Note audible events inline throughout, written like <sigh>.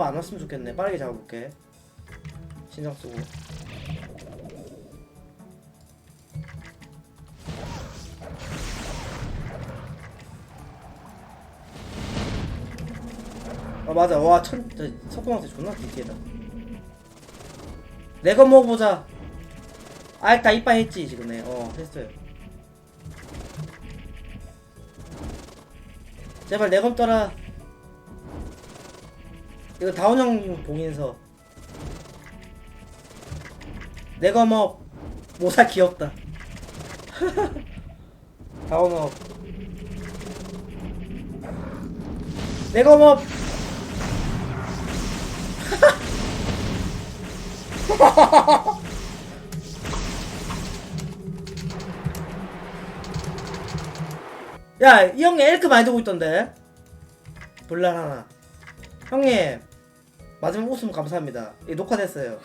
안 왔으면 좋겠네. 빠르게 잡아볼게. 신경 쓰고. 아 맞아. 와천 석공한테 존나 디테일다. 내거 먹어보자. 아다 이빠 했지 지금 내어 했어요. 제발 내검 떠라 이거 다운형 봉인서 내검업 모사 귀엽다 <laughs> 다운업 내검업 <laughs> 야, 이 형님 엘크 많이 들고 있던데. 볼랄 하나. 형님, 마지막 웃음 감사합니다. 이 녹화됐어요.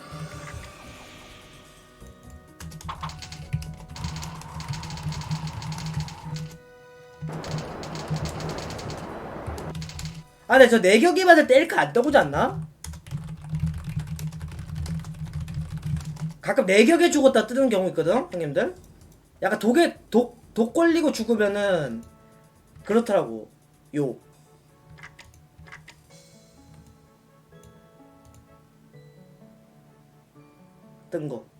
아, 근데 저 내격이 받을 때 엘크 안 떠오지 않나? 가끔 내격에 죽었다 뜨는 경우 있거든, 형님들? 약간 독에, 독, 독 걸리고 죽으면은, 그렇더라고, 요. 뜬 거.